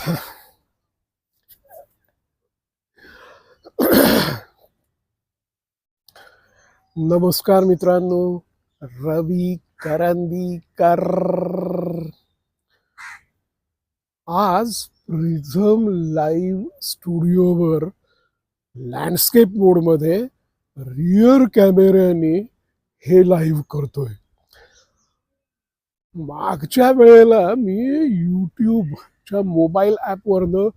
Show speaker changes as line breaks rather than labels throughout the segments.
नमस्कार मित्रांनो रवी करंदीकर आज प्रिझम लाईव्ह स्टुडिओवर लँडस्केप मोडमध्ये रिअर कॅमेऱ्याने हे लाईव्ह करतोय. मागच्या वेळेला मी यूट्यूब यूट्यूबच्या मोबाईल ॲपवरनं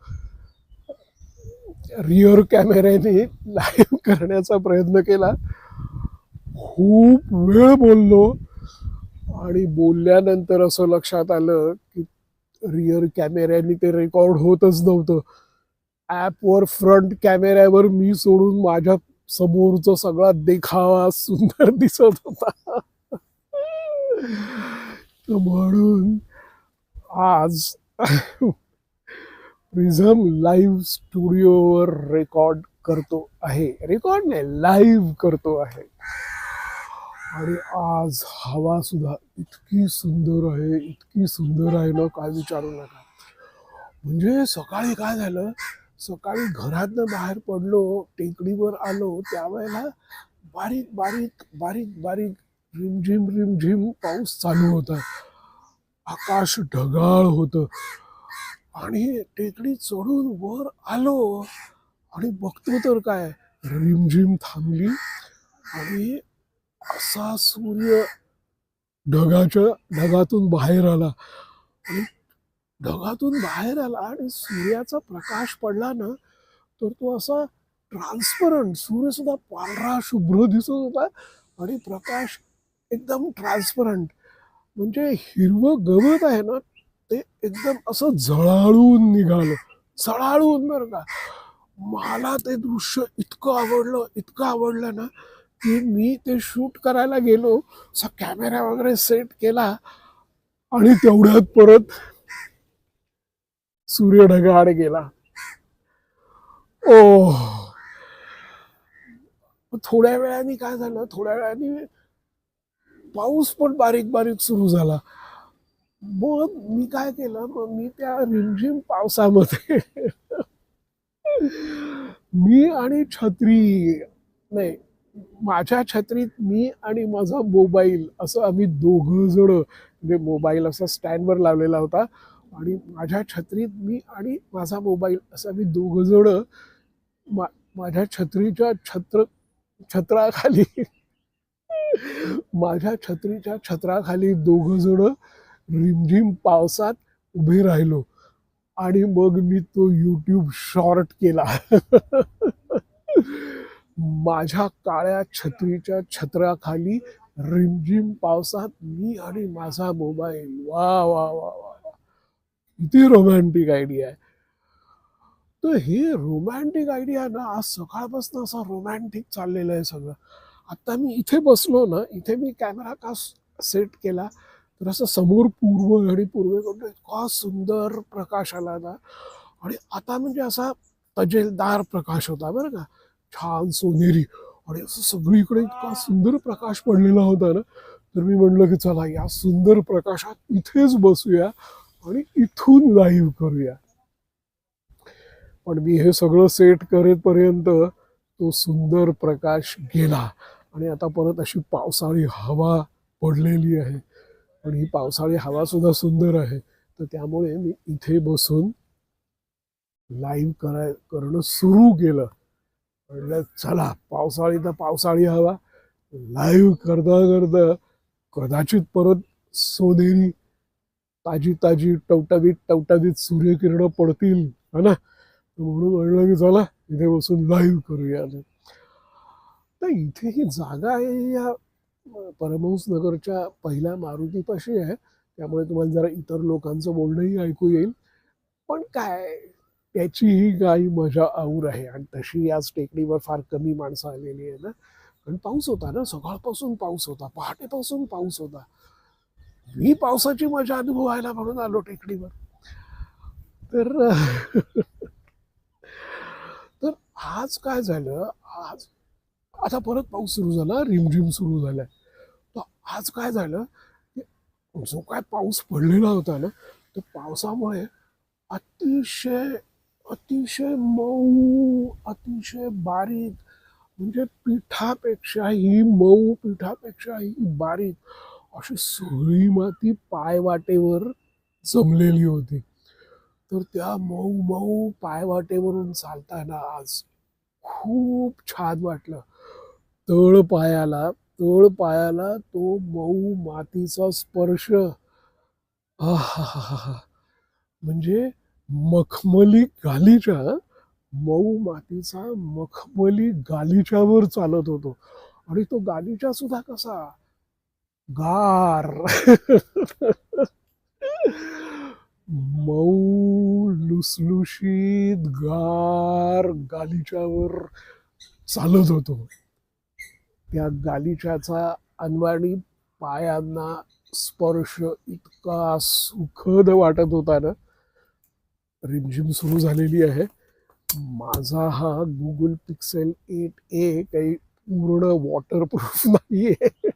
रिअर कॅमेऱ्याने लाईव्ह करण्याचा प्रयत्न केला. खूप वेळ बोललो आणि बोलल्यानंतर असं लक्षात आलं की रिअर कॅमेऱ्याने ते रेकॉर्ड होतच नव्हतं. ॲपवर फ्रंट कॅमेऱ्यावर मी सोडून माझ्या समोरचा सगळा देखावा सुंदर दिसत होता. तर म्हणून आज प्रिझम लाईव्ह स्टुडिओवर रेकॉर्ड करतो आहे. रेकॉर्ड नाही लाईव्ह करतो आहे. आणि आज हवा सुद्धा इतकी सुंदर आहे इतकी सुंदर आहे ना काय विचारू नका. म्हणजे सकाळी काय झालं सकाळी घरातनं बाहेर पडलो टेकडीवर आलो त्यावेळेला बारीक बारीक बारीक बारीक रिमझिम रिमझिम पाऊस चालू होता. आकाश ढगाळ होतं. आणि टेकडी चढून वर आलो. आणि बघतो तर काय रिमझिम थांबली. आणि असा सूर्य ढगाच्या ढगातून बाहेर आला. आणि ढगातून बाहेर आला आणि सूर्याचा प्रकाश पडला ना तर तो असा ट्रान्सपरंट सूर्य सुद्धा पांढरा शुभ्र दिसत होता. आणि प्रकाश एकदम ट्रान्सपरंट म्हणजे हिरवं गवत आहे ना ते एकदम असं झळाळून निघालं. झळाळून बरं का. मला ते दृश्य इतकं आवडलं इतकं आवडलं ना की मी ते शूट करायला गेलो असा कॅमेरा वगैरे सेट केला आणि तेवढ्यात परत सूर्य ढगाआड गेला. ओ थोड्या वेळाने काय झालं थोड्या वेळाने पाऊस पण बारीक बारीक सुरू झाला. मग मी काय केलं मग मी त्या रिमझिम पावसामध्ये मी आणि छत्री नाही माझ्या छत्रीत मी आणि माझा मोबाईल असं आम्ही दोघं जण म्हणजे मोबाईल असा स्टँडवर लावलेला होता. आणि माझ्या छत्रीत मी आणि माझा मोबाईल असं आम्ही दोघं जण मा माझ्या छत्रीच्या छत्र छत्राखाली माझ्या छत्रीच्या छत्राखाली दोघं जण रिमझिम पावसात उभे राहिलो. आणि मग मी तो यूट्यूब शॉर्ट केला. माझ्या काळ्या छत्रीच्या छत्राखाली रिमझिम पावसात मी आणि माझा मोबाईल वा वा वा वा वा. किती रोमॅन्टिक आयडिया आहे. तर हे रोमॅन्टिक आयडिया ना आज सकाळपासून असं रोमॅन्टिक चाललेलं आहे सगळं. आता मी इथे बसलो ना इथे मी कॅमेरा का सेट केला तर असं समोर पूर्व आणि पूर्वेकडून इतका सुंदर प्रकाश आला ना आणि आता म्हणजे असा तजेलदार प्रकाश होता बरं का छान सोनेरी. आणि असं सगळीकडे इतका सुंदर प्रकाश पडलेला होता ना तर मी म्हणलं की चला या सुंदर प्रकाशात इथेच बसूया आणि इथून लाईव्ह करूया. पण मी हे सगळं सेट करेपर्यंत तो सुंदर प्रकाश गेला आणि आता परत अशी पावसाळी हवा पडलेली आहे. आणि ही पावसाळी हवा सुद्धा सुंदर आहे. तर त्यामुळे मी इथे बसून लाईव्ह कराय करणं सुरू केलं. म्हणलं चला पावसाळी तर पावसाळी हवा. लाईव्ह करता करता कदाचित परत सोनेरी ताजी ताजी टवटावीत टवटावीत सूर्यकिरणं पडतील. है ना? म्हणून म्हणलं की चला इथे बसून लाईव्ह करूया तर इथे ही जागा आहे या परमहंस नगरच्या पहिल्या मारुतीपाशी आहे. त्यामुळे तुम्हाला जरा इतर लोकांचं बोलणंही ऐकू येईल. पण काय त्याचीही काही मजा आऊर आहे. आणि तशी याच टेकडीवर फार कमी माणसं आलेली आहे ना. कारण पाऊस होता ना सकाळपासून पाऊस होता पहाटेपासून पाऊस होता. मी पावसाची मजा अनुभवायला म्हणून आलो टेकडीवर. तर आज काय झालं? आज आता परत पाऊस सुरू झाला रिमझिम सुरू झाला तर आज काय झालं? की जो काय पाऊस पडलेला होता ना तर पावसामुळे अतिशय अतिशय मऊ अतिशय बारीक म्हणजे पिठापेक्षाही मऊ पिठापेक्षाही बारीक अशी सगळी माती पायवाटेवर जमलेली होती. तर त्या मऊ मऊ पायवाटेवरून चालताना आज खूप छान वाटलं. तळ पायाला तळ पायाला तो मऊ मातीचा स्पर्श. म्हणजे मखमली गालीच्या मऊ मातीचा मखमली गालीच्यावर चालत होतो. आणि तो गालीचा सुद्धा कसा? गार. मऊ लुसलुशीत गार गालिच्यावर चालत होतो. त्या गालिच्याचा अनवाणी पायांना स्पर्श इतका सुखद वाटत होता ना. रिमझिम सुरू झालेली आहे. माझा हा गुगल पिक्सेल एट ए काही पूर्ण वॉटरप्रूफ नाही आहे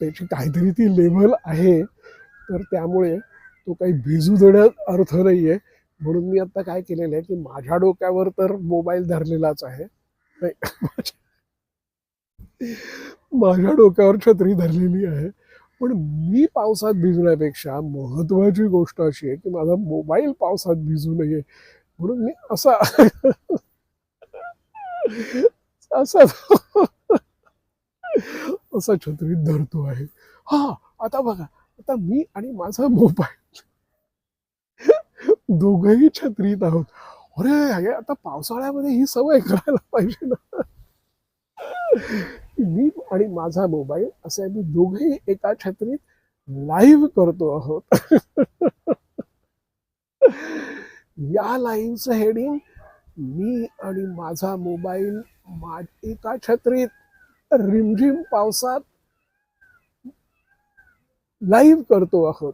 त्याची काहीतरी ती लेवल आहे. तर त्यामुळे तो काही भिजू देण्यात अर्थ नाहीये. म्हणून मी आता काय केलेलं आहे की माझ्या डोक्यावर तर मोबाईल धरलेलाच आहे. नाही, माझ्या- डोक्यावर छत्री धरलेली आहे. पण मी पावसात भिजण्यापेक्षा महत्वाची गोष्ट अशी आहे की माझा मोबाईल पावसात भिजू नये. म्हणून मी असा असा असा छत्रीत धरतो आहे. हा आता बघा. आता मी आणि माझा मोबाईल दोघही छत्रीत आहोत. अरे अरे, आता पावसाळ्यामध्ये ही सवय करायला पाहिजे ना. मी आणि माझा मोबाईल असे आम्ही दोघेही एका छत्रीत लाईव्ह करतो आहोत. या लाईनचं हेडिंग मी आणि माझा मोबाईल मा एका छत्रीत रिमझिम पावसात लाईव्ह करतो आहोत.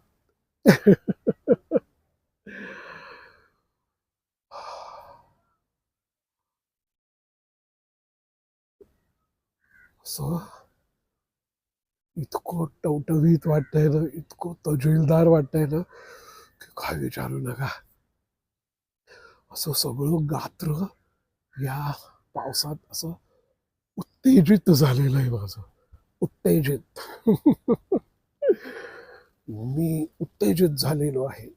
सो इतकं टवटवीत वाटतंय ना इतकं तजुलदार वाटतंय ना की काय विचारू नका. असं सगळं गात्र या पावसात असं उत्तेजित झालेलं आहे माझं. उत्तेजित. मी उत्तेजित झालेलो आहे.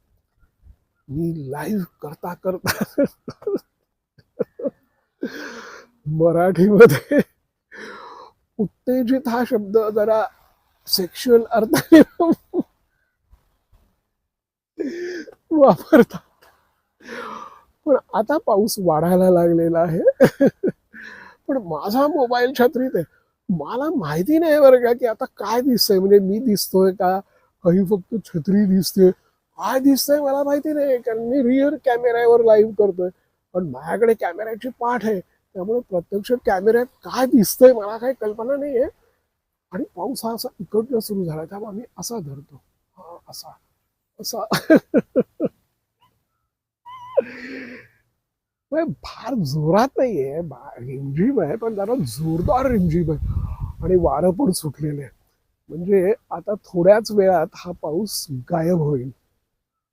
मी लाईव्ह करता करता मराठीमध्ये उत्तेजित हा शब्द जरा सेक्शुअल अर्थाने वापरतात. पण आता पाऊस वाढायला लागलेला आहे. पण माझा मोबाईल छत्रीत आहे. मला माहिती नाही बरं का की आता काय दिसतंय? म्हणजे मी दिसतोय का? काही फक्त छत्री दिसते. काय दिसतंय मला माहिती नाही कारण मी रिअर कॅमेऱ्यावर लाईव्ह करतोय. पण माझ्याकडे कॅमेऱ्याची पाठ आहे. त्यामुळे प्रत्यक्ष कॅमेऱ्यात काय दिसतंय मला काही कल्पना नाही आहे आणि पाऊस हा असा इकडनं सुरू झाला त्यामुळे आम्ही असा धरतो. हा असा. असा. फार जोरात नाहीये. आहे रिमझिम आहे पण जरा जोरदार रिमझिम आहे. आणि वारं पण सुटलेलं आहे म्हणजे आता थोड्याच वेळात हा पाऊस गायब होईल.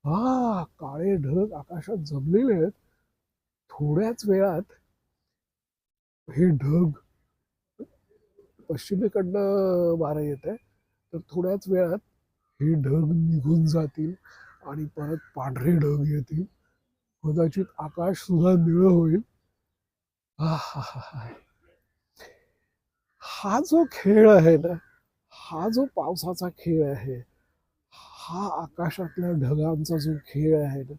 हा काळे ढग आकाशात जमलेले आहेत. थोड्याच वेळात हे ढग पश्चिमेकडनं वारं येत आहे. तर थोड्याच वेळात हे ढग निघून जातील आणि परत पांढरे ढग येतील. कदाचित आकाश सुद्धा निळं होईल. हा जो खेळ आहे ना हा जो पावसाचा खेळ आहे हा आकाशातल्या ढगांचा जो खेळ आहे ना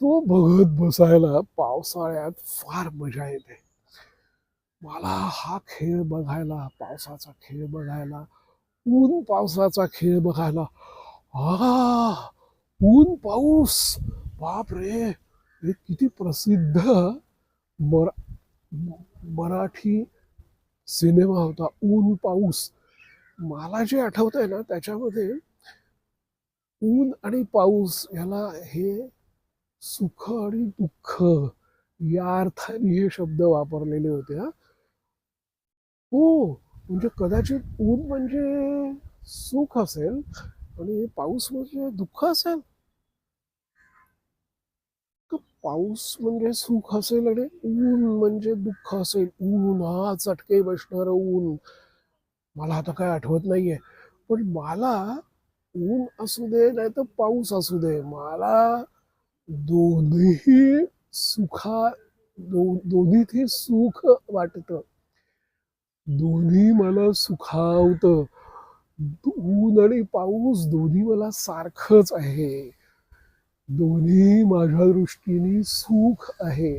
तो बघत बसायला पावसाळ्यात फार मजा येते. मला हा खेळ बघायला पावसाचा खेळ बघायला ऊन पावसाचा खेळ बघायला आ ऊन पाऊस बाप रे हे किती प्रसिद्ध. मर मराठी सिनेमा होता ऊन पाऊस. मला जे आठवत आहे ना त्याच्यामध्ये ऊन आणि पाऊस याला हे सुख आणि दुःख या अर्थाने हे शब्द वापरलेले होते हा. हो म्हणजे कदाचित ऊन म्हणजे सुख असेल आणि पाऊस म्हणजे दुःख असेल. पाऊस म्हणजे सुख असेल आणि ऊन म्हणजे दुःख असेल. ऊन हा चटके बसणार ऊन. मला आता काय आठवत नाहीये. पण मला ऊन असू दे नाही तर पाऊस असू दे. मला दोन्ही सुखा दो दोन्हीतही सुख वाटत. दोन्ही मला सुखावत. ऊन आणि पाऊस दोन्ही मला सारखंच आहे. दोन्ही माझ्या दृष्टीने सुख आहे.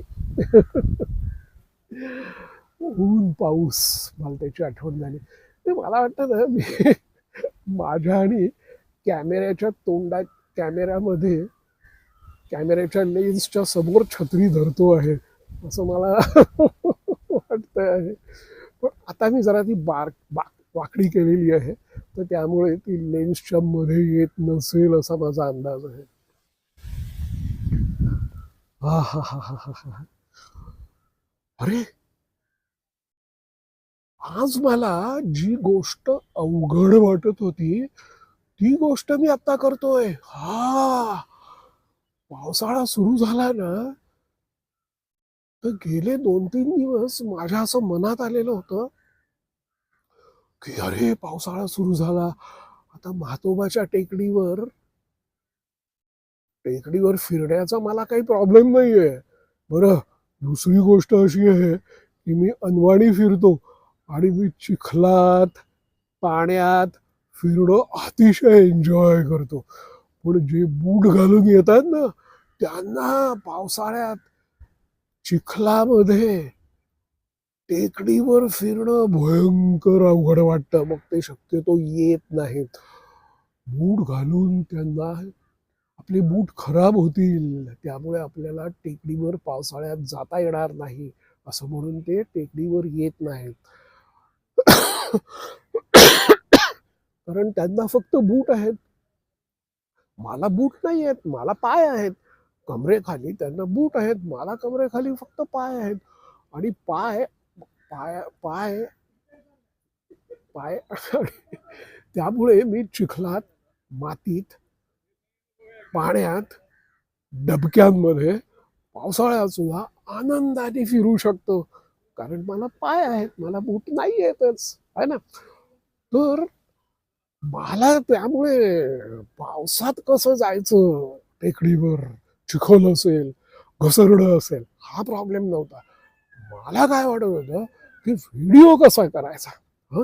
ऊन पाऊस मला त्याची आठवण झाली. ते मला वाटतं ना मी माझ्या आणि कॅमेऱ्याच्या तोंडात कॅमेऱ्यामध्ये कॅमेऱ्याच्या लेन्सच्या समोर छत्री धरतो आहे असं मला वाटतं आहे पण आता मी जरा ती बार बा वाकडी केलेली आहे. तर त्यामुळे ती लेन्सच्या मध्ये येत नसेल असा माझा अंदाज आहे. हा हा हा हा हा हा अरे! आज मला जी गोष्ट अवघड वाटत होती ती गोष्ट मी आता करतोय. हा! पावसाळा सुरू झाला ना तर गेले दोन तीन दिवस माझ्या असं मनात आलेलं होतं की अरे पावसाळा सुरू झाला. आता म्हातोबाच्या टेकडीवर टेकडीवर फिरण्याचा मला काही प्रॉब्लेम नाहीये. बरं दुसरी गोष्ट अशी आहे की मी अनवाणी फिरतो आणि मी चिखलात पाण्यात फिरणं अतिशय एन्जॉय करतो. पण जे बूट घालून येतात ना त्यांना पावसाळ्यात चिखलामध्ये टेकडीवर फिरणं भयंकर अवघड वाटतं. मग ते शक्यतो येत नाहीत. बूट घालून त्यांना आपले बूट खराब होतील. त्यामुळे आपल्याला टेकडीवर पावसाळ्यात जाता येणार नाही असं म्हणून ते टेकडीवर येत नाहीत. कारण त्यांना फक्त बूट आहेत. मला बूट नाही आहेत मला पाय आहेत. कमरेखाली त्यांना बूट आहेत. मला कमरेखाली फक्त पाय आहेत. आणि पाय पाय पाय पाय त्यामुळे मी चिखलात मातीत पाण्यात डबक्यांमध्ये पावसाळ्यात सुद्धा आनंदाने फिरू शकतो. कारण मला पाय आहेत. मला बूट नाही येतच. आहे ना? तर मला त्यामुळे पावसात कसं जायचं टेकडीवर? चिखल असेल घसरडं असेल हा प्रॉब्लेम नव्हता. मला काय वाटत होतं की व्हिडिओ कसा करायचा हं?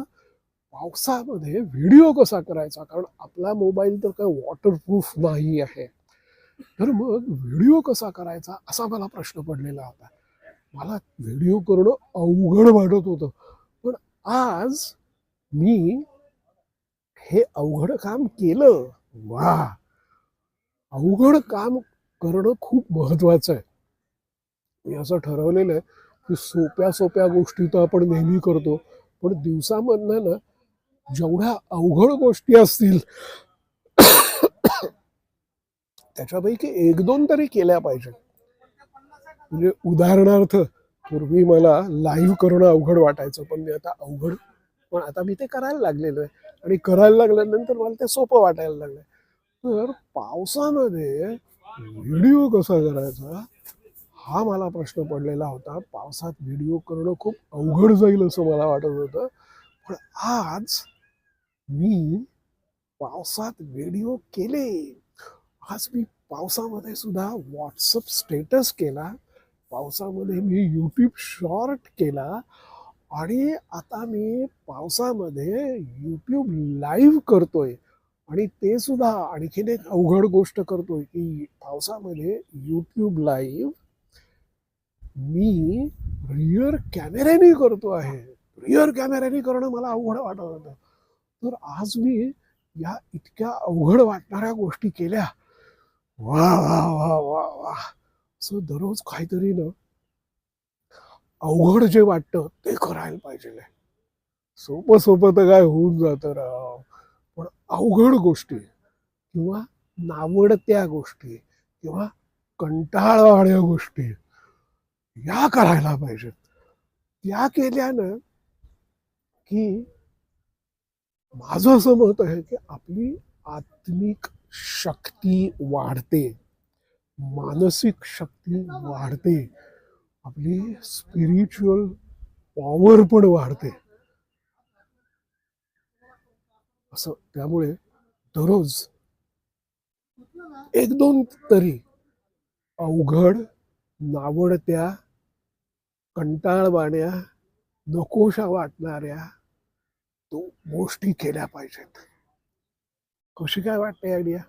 पावसामध्ये व्हिडिओ कसा करायचा? कारण आपला मोबाईल तर काय वॉटरप्रूफ नाही आहे. तर मग व्हिडिओ कसा करायचा असा मला प्रश्न पडलेला होता. मला व्हिडिओ करणं अवघड वाटत होतं. पण आज मी हे अवघड काम केलं. वा! अवघड काम करणं खूप महत्त्वाचं आहे. मी असं ठरवलेलं आहे की सोप्या सोप्या गोष्टी तर आपण नेहमी करतो पण दिवसामधनं ना जेवढ्या अवघड गोष्टी असतील त्याच्यापैकी एक दोन तरी केल्या पाहिजे म्हणजे उदाहरणार्थ पूर्वी मला लाईव्ह करणं अवघड वाटायचं पण मी आता अवघड पण आता मी ते करायला लागलेलो आहे. आणि करायला लागल्यानंतर मला ते सोपं वाटायला लागलं तर पावसामध्ये व्हिडिओ कसा करायचा? हा मला प्रश्न पडलेला होता. पावसात व्हिडिओ करणं खूप अवघड जाईल असं मला वाटत होतं. पण आज मी पावसात व्हिडिओ केले. आज मी पावसामध्ये सुद्धा व्हॉट्सअप स्टेटस केला. पावसामध्ये मी यूट्यूब शॉर्ट केला. आणि आता मी पावसामध्ये यूट्यूब लाईव्ह करतोय. आणि ते सुद्धा आणखीन एक अवघड गोष्ट करतोय की पावसामध्ये यूट्यूब लाईव्ह मी रिअर कॅमेऱ्याने करतो आहे. रिअर कॅमेऱ्याने करणं मला अवघड वाटत होतं. तर आज मी या इतक्या अवघड वाटणाऱ्या गोष्टी केल्या. वा वा वा वा वा. असं दररोज काहीतरी ना अवघड जे वाटतं ते करायला पाहिजे. सोपं सोपं तर काय होऊन जातं राव. अवघड गोष्टी किंवा नावडत्या गोष्टी किंवा कंटाळवाड्या गोष्टी या करायला पाहिजेत. त्या केल्यानं की माझं असं मत आहे की आपली आत्मिक शक्ती वाढते. मानसिक शक्ती वाढते. आपली स्पिरिच्युअल पॉवर पण वाढते. असं त्यामुळे दररोज एक दोन तरी अवघड नावडत्या कंटाळवाण्या नकोशा वाटणाऱ्या तो गोष्टी केल्या पाहिजेत. कशी काय वाटते आयडिया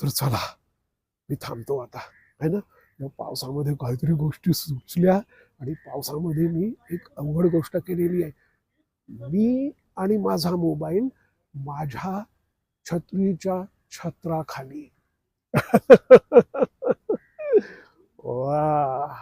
तर चला मी थांबतो आता. आहे ना? या पावसामध्ये काहीतरी गोष्टी सुचल्या आणि पावसामध्ये मी एक अवघड गोष्ट केलेली आहे. मी आणि माझा मोबाईल माझ्या छत्रीच्या छत्राखाली. वा